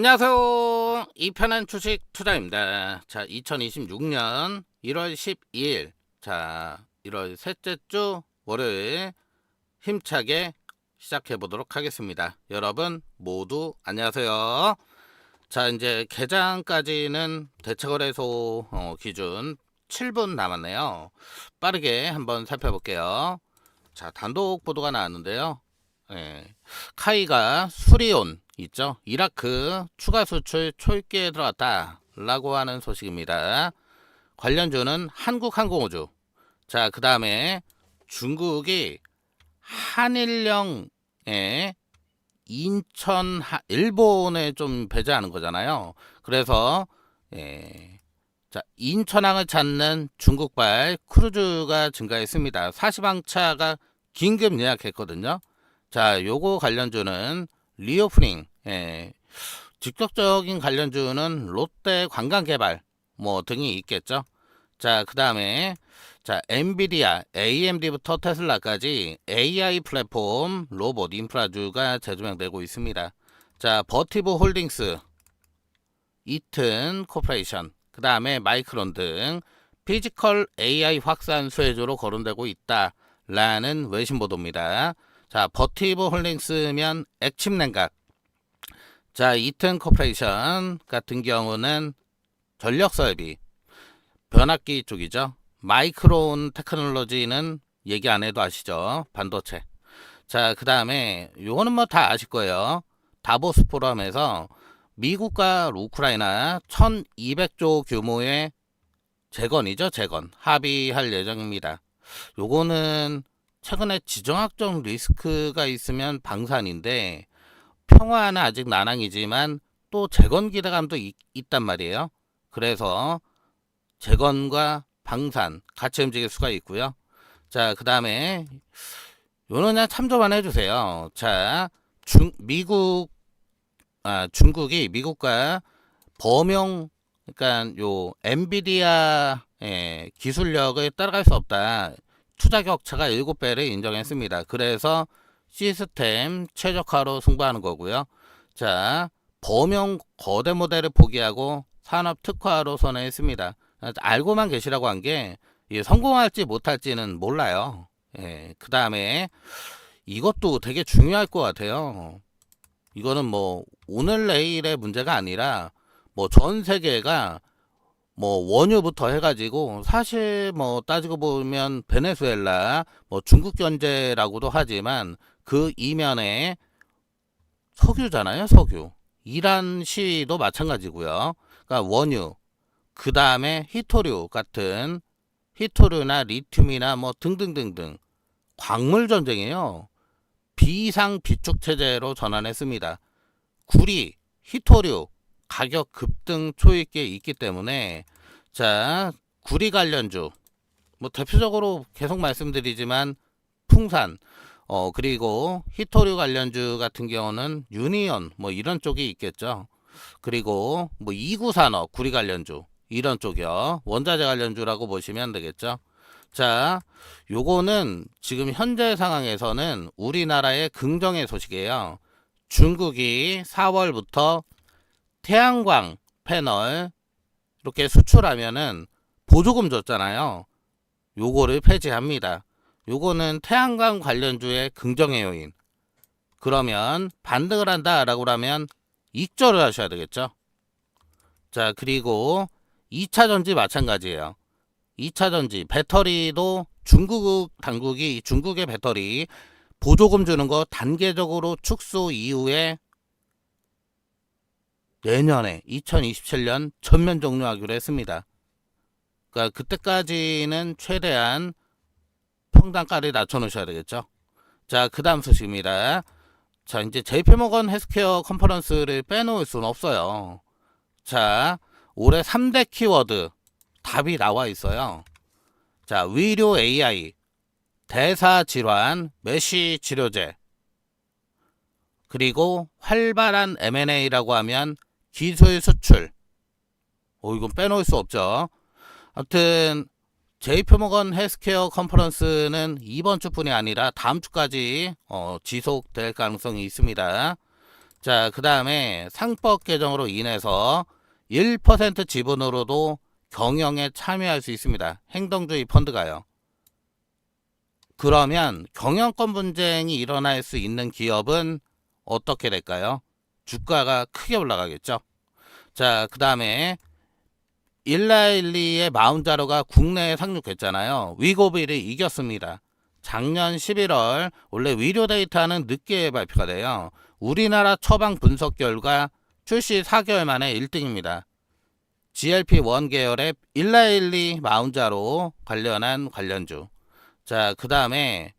안녕하세요. 이 편한 주식 투자입니다. 자, 2026년 1월 12일. 자, 1월 셋째 주 월요일 힘차게 시작해 보도록 하겠습니다. 여러분 모두 안녕하세요. 자, 이제 개장까지는 대체거래소 어, 기준 7분 남았네요. 빠르게 한번 살펴볼게요. 자, 단독 보도가 나왔는데요. 예, 카이가 수리온 있죠. 이라크 추가 수출 초입기에 들어갔다 라고 하는 소식입니다. 관련주는 한국항공우주. 자, 그 다음에 중국이 한일령에 인천 하- 일본에 좀 배제하는 거잖아요. 그래서 예, 자 인천항을 찾는 중국발 크루즈가 증가했습니다. 40항차가 긴급 예약했거든요. 자, 요거 관련주는 리오프닝, 예, 직접적인 관련주는 롯데 관광개발 뭐 등이 있겠죠. 자, 그 다음에 자 엔비디아, AMD부터 테슬라까지 AI 플랫폼 로봇 인프라주가 재조명되고 있습니다. 자, 버티브 홀딩스, 이튼 코퍼레이션, 그 다음에 마이크론 등 피지컬 AI 확산 수혜주로 거론되고 있다라는 외신 보도입니다. 자, 버티브 홀딩스면 액침 냉각. 자, 이튼 코퍼레이션 같은 경우는 전력 설비, 변압기 쪽이죠. 마이크론 테크놀로지는 얘기 안 해도 아시죠? 반도체. 자, 그 다음에 요거는 뭐 다 아실 거예요. 다보스 포럼에서 미국과 우크라이나 1200조 규모의 재건이죠, 재건. 합의할 예정입니다. 요거는 최근에 지정학적 리스크가 있으면 방산인데 평화는 아직 난항이지만 또 재건 기대감도 있, 있단 말이에요. 그래서 재건과 방산 같이 움직일 수가 있고요. 자, 그 다음에 그냥 참조만 해주세요. 자, 중, 미국, 아, 중국이 미국과 범용, 그러니까 요 엔비디아 의 기술력을 따라갈 수 없다. 투자 격차가 7배를 인정했습니다. 그래서 시스템 최적화로 승부하는 거고요. 자, 범용 거대 모델을 포기하고 산업 특화로 선회했습니다. 알고만 계시라고 한 게 성공할지 못할지는 몰라요. 예, 그 다음에 이것도 되게 중요할 것 같아요. 이거는 뭐 오늘 내일의 문제가 아니라 뭐 전 세계가 뭐 원유부터 해가지고 사실 뭐 따지고 보면 베네수엘라 뭐 중국 견제라고도 하지만 그 이면에 석유잖아요 석유. 이란 시도 마찬가지고요. 그러니까 원유 그 다음에 히토류 같은 히토류나 리튬이나 뭐 등등등등 광물 전쟁이에요. 비상 비축 체제로 전환했습니다. 구리 히토류 가격 급등 초입기에 있기 때문에 자 구리 관련주. 뭐 대표적으로 계속 말씀드리지만 풍산 어 그리고 히토류 관련주 같은 경우는 유니온 뭐 이런 쪽이 있겠죠. 그리고 뭐 이구 산업 구리 관련주 이런 쪽이요. 원자재 관련주라고 보시면 되겠죠. 자 요거는 지금 현재 상황에서는 우리나라의 긍정의 소식이에요. 중국이 4월부터 태양광 패널 이렇게 수출하면은 보조금 줬잖아요. 요거를 폐지합니다. 요거는 태양광 관련주의 긍정의 요인. 그러면 반등을 한다라고 하면 익절을 하셔야 되겠죠. 자, 그리고 2차 전지 마찬가지예요. 2차 전지 배터리도 중국 당국이 중국의 배터리 보조금 주는 거 단계적으로 축소 이후에 내년에 2027년 전면 종료하기로 했습니다. 그러니까 그때까지는 최대한 평단가를 낮춰놓으셔야 되겠죠. 자, 그 다음 소식입니다. 자, 이제 JP모건 헬스케어 컨퍼런스를 빼놓을 수는 없어요. 자, 올해 3대 키워드 답이 나와 있어요. 자, 위료 AI, 대사 질환, 메시 치료제, 그리고 활발한 M&A라고 하면 기술 수출. 오, 이건 빼놓을 수 없죠. 아무튼 JP모건 헬스케어 컨퍼런스는 이번 주뿐이 아니라 다음 주까지 어, 지속될 가능성이 있습니다. 자, 그 다음에 상법 개정으로 인해서 1% 지분으로도 경영에 참여할 수 있습니다. 행동주의 펀드가요. 그러면 경영권 분쟁이 일어날 수 있는 기업은 어떻게 될까요? 주가가 크게 올라가겠죠. 자, 그 다음에 112의 마운자로가 국내에 상륙했잖아요. 위고비를 이겼습니다. 작년 11월 원래 위료 데이터는 늦게 발표가 돼요. 우리나라 처방 분석 결과 출시 4개월 만에 1등입니다. GLP-1 계열의 112 마운자로 관련한 관련주. 자, 그 다음에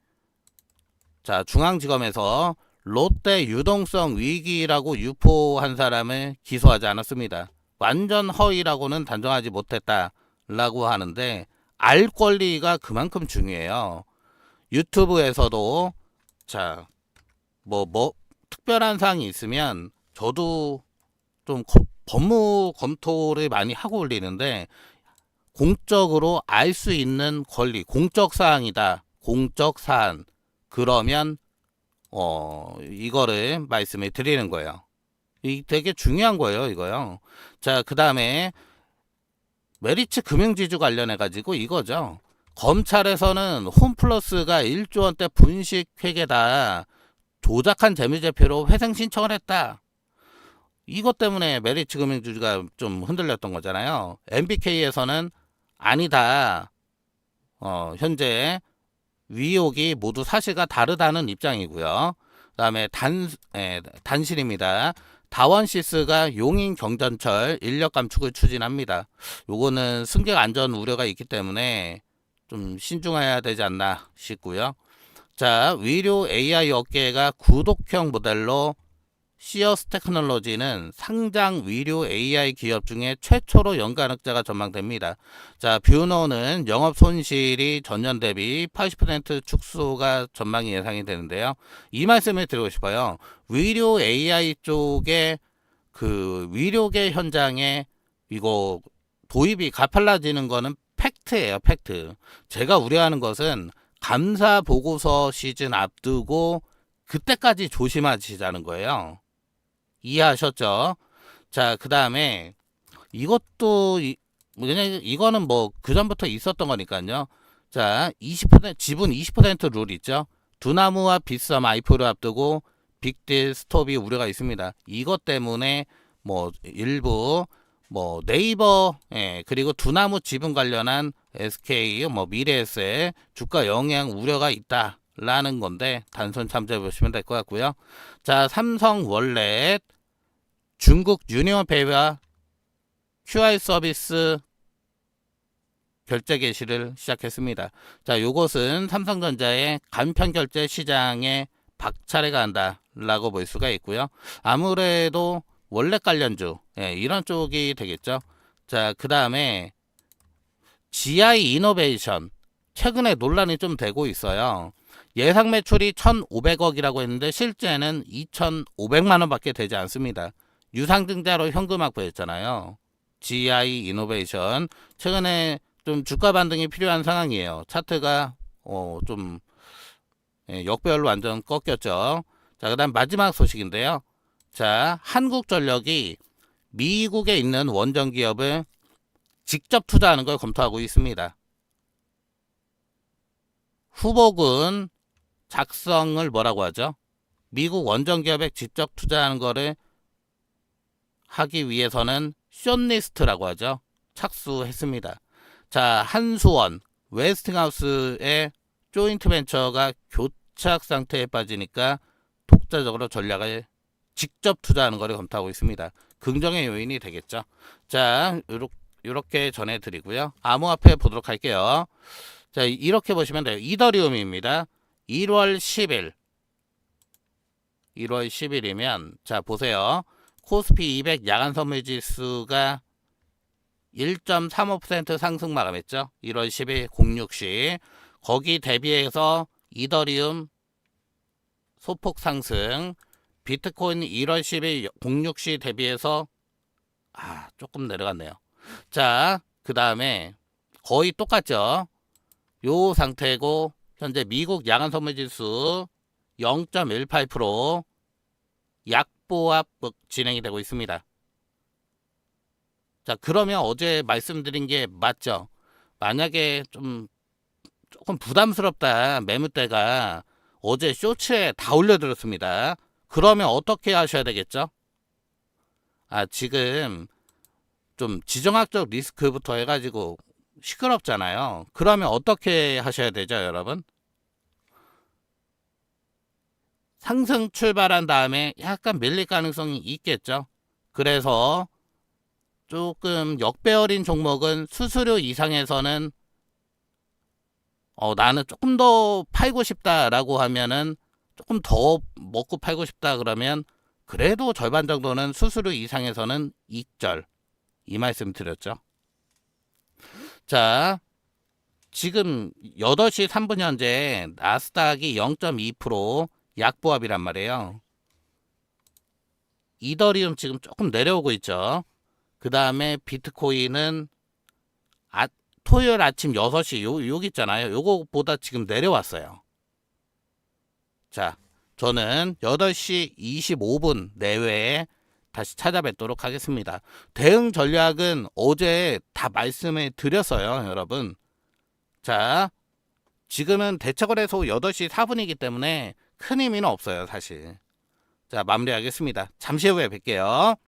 자 중앙지검에서 롯데 유동성 위기라고 유포한 사람을 기소하지 않았습니다. 완전 허위라고는 단정하지 못했다라고 하는데 알 권리가 그만큼 중요해요. 유튜브에서도 자 뭐 뭐 특별한 사항이 있으면 저도 좀 거- 법무 검토를 많이 하고 올리는데 공적으로 알 수 있는 권리, 공적 사항이다. 공적 사안. 그러면 어 이거를 말씀을 드리는 거예요. 이 되게 중요한 거예요, 이거요. 자, 그 다음에 메리츠 금융지주 관련해 가지고 이거죠. 검찰에서는 홈플러스가 1조 원대 분식 회계다. 조작한 재무제표로 회생 신청을 했다. 이것 때문에 메리츠 금융주주가 좀 흔들렸던 거잖아요. MBK에서는 아니다. 어, 현재 위혹이 모두 사실과 다르다는 입장이고요. 그다음에 단 예, 단실입니다. 다원시스가 용인 경전철 인력 감축을 추진합니다. 요거는 승객 안전 우려가 있기 때문에 좀 신중해야 되지 않나 싶고요. 자, 위료 AI 업계가 구독형 모델로 시어스 테크놀로지는 상장 위료 AI 기업 중에 최초로 연간 흑자가 전망됩니다. 자, 뷰노는 영업 손실이 전년 대비 80% 축소가 전망이 예상이 되는데요. 이 말씀을 드리고 싶어요. 위료 AI 쪽에 그 위료계 현장에 이거 도입이 가팔라지는 거는 팩트예요, 팩트. 제가 우려하는 것은 감사 보고서 시즌 앞두고 그때까지 조심하시자는 거예요. 이해하셨죠? 자, 그 다음에 이것도 이, 왜냐 이거는 뭐 그전부터 있었던 거니까요. 자, 20% 지분 20%룰 있죠. 두나무와 빗썸 아이포를 앞두고 빅딜 스톱이 우려가 있습니다. 이것 때문에 뭐 일부 뭐 네이버 예, 그리고 두나무 지분 관련한 SK 뭐 미래에셋 주가 영향 우려가 있다 라는 건데 단순 참조해 보시면 될 것 같고요. 자, 삼성 월렛 중국 유니온페이와 QR 서비스 결제 개시를 시작했습니다. 자, 요것은 삼성전자의 간편 결제 시장에 박차례가 한다라고 볼 수가 있고요. 아무래도 월렛 관련주 예, 이런 쪽이 되겠죠. 자, 그 다음에 GI 이노베이션 최근에 논란이 좀 되고 있어요. 예상 매출이 1,500억이라고 했는데 실제는 2,500만 원밖에 되지 않습니다. 유상증자로 현금 확보했잖아요. GI 이노베이션 최근에 좀 주가 반등이 필요한 상황이에요. 차트가 어, 좀 예, 역별로 완전 꺾였죠. 자, 그다음 마지막 소식인데요. 자, 한국전력이 미국에 있는 원전 기업을 직접 투자하는 걸 검토하고 있습니다. 후보군 작성을 뭐라고 하죠? 미국 원전 기업에 직접 투자하는 거를 하기 위해서는 숏리스트라고 하죠. 착수했습니다. 자, 한수원, 웨스팅하우스의 조인트 벤처가 교착 상태에 빠지니까 독자적으로 전략을 직접 투자하는 거를 검토하고 있습니다. 긍정의 요인이 되겠죠. 자, 이렇게 전해드리고요. 암호화폐 보도록 할게요. 자, 이렇게 보시면 돼요. 이더리움입니다. 1월 10일. 1월 10일이면, 자, 보세요. 코스피 200 야간 선물 지수가 1.35% 상승 마감했죠. 1월 10일 06시. 거기 대비해서 이더리움 소폭 상승. 비트코인 1월 10일 06시 대비해서 아, 조금 내려갔네요. 자, 그 다음에 거의 똑같죠. 요 상태고 현재 미국 야간 선물 지수 0.18% 약보합 진행이 되고 있습니다. 자, 그러면 어제 말씀드린 게 맞죠? 만약에 좀 조금 부담스럽다 매물대가 어제 쇼츠에 다 올려드렸습니다. 그러면 어떻게 하셔야 되겠죠? 아 지금 좀 지정학적 리스크부터 해가지고 시끄럽잖아요. 그러면 어떻게 하셔야 되죠, 여러분? 상승 출발한 다음에 약간 밀릴 가능성이 있겠죠. 그래서 조금 역배열인 종목은 수수료 이상에서는 어, 나는 조금 더 팔고 싶다라고 하면은 조금 더 먹고 팔고 싶다 그러면 그래도 절반 정도는 수수료 이상에서는 익절 이 말씀 드렸죠. 자, 지금 8시 3분 현재 나스닥이 0.2% 약보합이란 말이에요. 이더리움 지금 조금 내려오고 있죠. 그 다음에 비트코인은 아, 토요일 아침 6시 요, 여기 있잖아요. 요거보다 지금 내려왔어요. 자, 저는 8시 25분 내외에 다시 찾아뵙도록 하겠습니다. 대응 전략은 어제 다 말씀을 드렸어요, 여러분. 자, 지금은 대처거래소 8시 4분이기 때문에 큰 의미는 없어요, 사실. 자, 마무리하겠습니다. 잠시 후에 뵐게요.